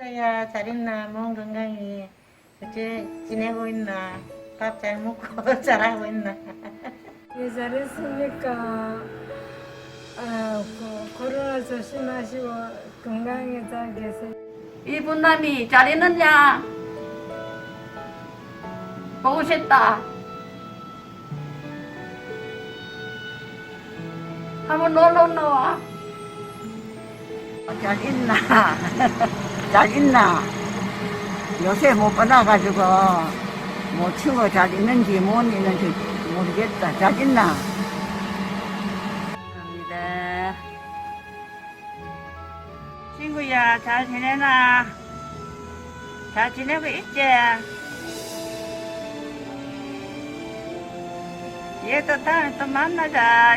야, 잘 있나? 몸 건강히 어째 지내고 있나? 밥 잘 먹고 잘하고 있나? 예, 잘했습니까? 아, 그, 코로나 조심하시고 건강히 잘 계세요. 이분남이 잘 있느냐? 보고 싶다. 한번 놀러 나와. 잘 있나? 잘 있나? 요새 못 받아가지고, 뭐, 친구 잘 있는지 못 있는지 모르겠다. 잘 있나? 감사합니다. 친구야, 잘 지내나? 잘 지내고 있지? 얘도 다음에 또 만나자.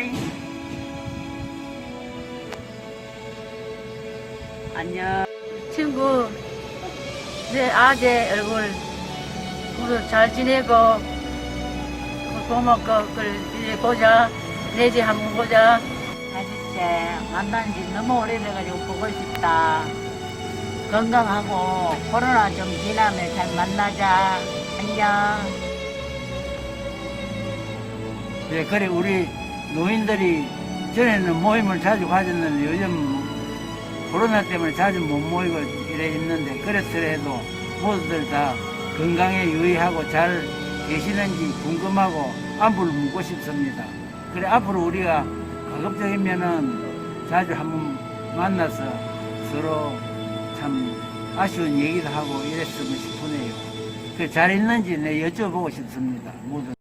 안녕. 친구, 내 아재 얼굴, 그잘 지내고, 고맙고, 그걸 보자. 내집 한번 보자. 아저씨, 만난 지 너무 오래돼가지고 보고 싶다. 건강하고 코로나 좀 지나면 잘 만나자. 안녕. 예, 그래 우리 노인들이 전에는 모임을 자주 가졌는데 요즘 코로나 때문에 자주 못 모이고 이래 있는데 그렇더라도 모두들 다 건강에 유의하고 잘 계시는지 궁금하고 안부를 묻고 싶습니다. 그래 앞으로 우리가 가급적이면은 자주 한번 만나서 서로 참 아쉬운 얘기도 하고 이랬으면 싶으네요. 그 잘 있는지 내 여쭤보고 싶습니다. 모두.